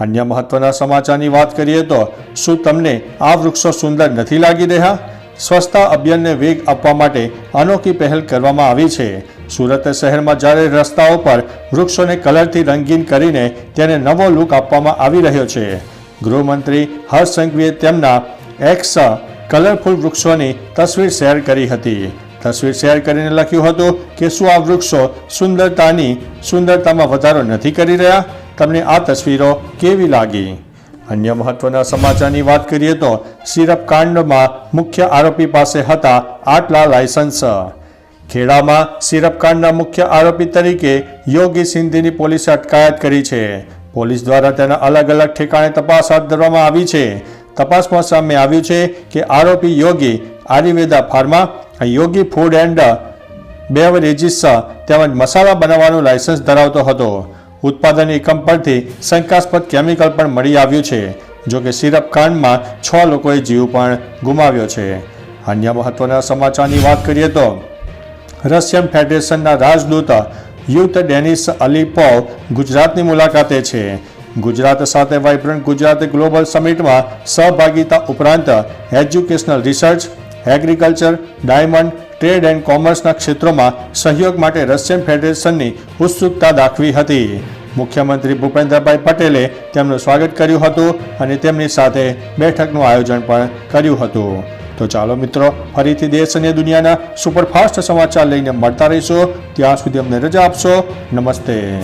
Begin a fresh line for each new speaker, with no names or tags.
અન્ય મહત્વના સમાચારની વાત કરીએ તો શું તમને આ વૃક્ષો સુંદર નથી લાગી રહ્યા? સ્વચ્છતા અભિયાનને વેગ આપવા માટે અનોખી પહેલ કરવામાં આવી છે. સુરત શહેરમાં જ્યારે રસ્તાઓ પર વૃક્ષોને કલરથી રંગીન કરીને તેને નવો લુક આપવામાં આવી રહ્યો છે. ગૃહમંત્રી હર્ષ સંઘવીએ તેમના એક્સ કલરફુલ વૃક્ષોની તસવીર શેર કરી હતી. તસવીર શેર કરીને લખ્યું હતું કે શું આ વૃક્ષો સુંદરતાની સુંદરતામાં વધારો નથી કરી રહ્યા? તમને આ તસવીરો કેવી લાગી? અન્ય મહત્વના સમાચારની વાત કરીએ તો સિરપ કાંડમાં મુખ્ય આરોપી પાસે હતા આટલા લાયસન્સ. ખેડામાં સિરપ કાંડના મુખ્ય આરોપી તરીકે યોગી સિંધીની પોલીસે અટકાયત કરી છે. પોલીસ દ્વારા તેના અલગ અલગ ઠેકાણે તપાસ હાથ ધરવામાં આવી છે. તપાસમાં સામે આવ્યું છે કે આરોપી Yogi Ayurveda pharma, Yogi food and beverages તેમજ મસાલા બનાવવાનું લાયસન્સ ધરાવતો હતો. ઉત્પાદન એકમ પરથી શંકાસ્પદ કેમિકલ પણ મળી આવ્યું છે, જો કે સિરપ કાંડમાં છ લોકોએ જીવ પણ ગુમાવ્યો છે. અન્ય મહત્વના સમાચારની વાત કરીએ તો, રશિયન ફેડરેશનના રાજદૂત યુથ ડેનિસ અલીપોવ ગુજરાતની મુલાકાતે છે. ગુજરાત સાથે વાઇબ્રન્ટ ગુજરાત ગ્લોબલ સમિટમાં સહભાગિતા ઉપરાંત educational research, agriculture, diamond trade and કોમર્સના ક્ષેત્રોમાં સહયોગ માટે રશિયન ફેડરેશનની ઉત્સુકતા દાખવી હતી. મુખ્યમંત્રી ભૂપેન્દ્રભાઈ પટેલે તેમનું સ્વાગત કર્યું હતું અને તેમની સાથે બેઠકનું આયોજન પણ કર્યું હતું. તો ચાલો મિત્રો, ફરીથી દેશ અને દુનિયાના સુપરફાસ્ટ સમાચાર લઈને મળતા રહીશું. ત્યાં સુધી અમને રજા આપશો. નમસ્તે.